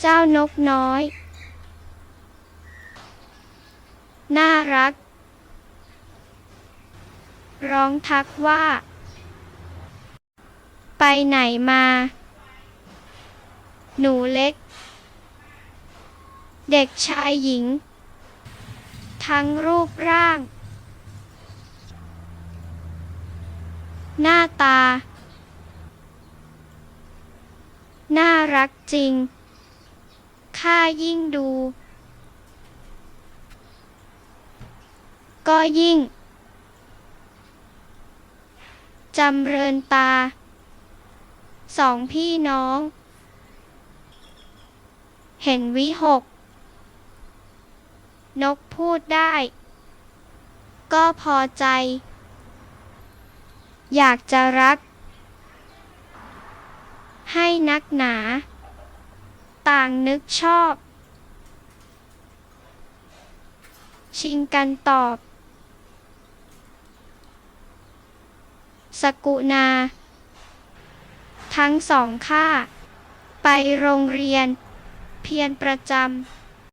เจ้านกน้อย น่ารัก ร้องทักว่า ไปไหนมา หนูเล็ก เด็กชายหญิง ทั้งรูปร่าง หน้าตา น่ารักจริง ข้ายิ่งดู ก็ยิ่งจำเริญตา สองพี่น้อง เห็นวิหก นกพูดได้ ก็พอใจ อยากจะรัก ให้นักหนา ต่างนึกชอบ ชิงกันตอบ สกุณา ทั้งสองข้า ไปโรงเรียน เพียรประจำ